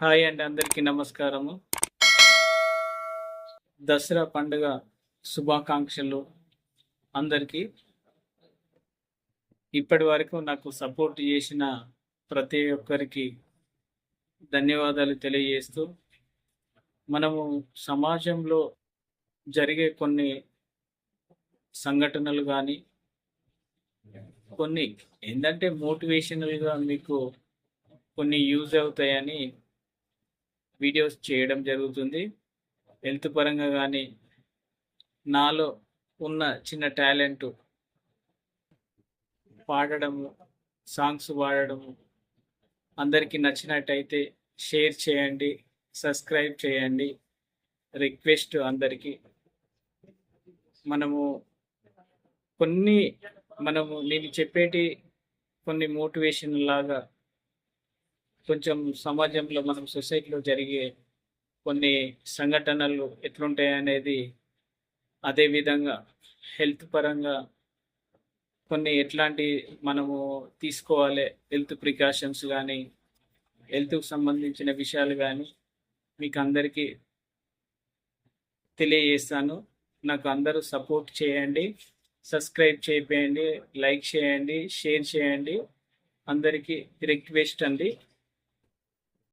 Hi అండి అందరికీ నమస్కారము. దసరా పండుగ శుభాకాంక్షలు అందరికీ. ఇప్పటి వరకు నాకు సపోర్ట్ చేసిన ప్రతి ఒక్కరికి ధన్యవాదాలు తెలియజేస్తూ మనము సమాజంలో జరిగే కొన్ని సంఘటనలు కానీ కొన్ని ఏంటంటే మోటివేషనల్గా మీకు కొన్ని యూజ్ అవుతాయని వీడియోస్ చేయడం జరుగుతుంది. హెల్త్ పరంగా కానీ నాలో ఉన్న చిన్న టాలెంట్ పాడడము సాంగ్స్ పాడడము అందరికీ నచ్చినట్టయితే షేర్ చేయండి సబ్స్క్రైబ్ చేయండి. రిక్వెస్ట్ అందరికీ. మనము కొన్ని మనము నేను చెప్పేటి కొన్ని మోటివేషన్ లాగా కొంచెం సమాజంలో మనం సొసైటీలో జరిగే కొన్ని సంఘటనలు ఎట్లుంటాయి అనేది అదేవిధంగా హెల్త్ పరంగా కొన్ని ఎట్లాంటి మనము తీసుకోవాలి హెల్త్ ప్రికాషన్స్ కానీ హెల్త్కు సంబంధించిన విషయాలు కానీ మీకు అందరికీ తెలియజేస్తాను. నాకు అందరూ సపోర్ట్ చేయండి సబ్స్క్రైబ్ చేయండి లైక్ చేయండి షేర్ చేయండి. అందరికీ రిక్వెస్ట్ అండి.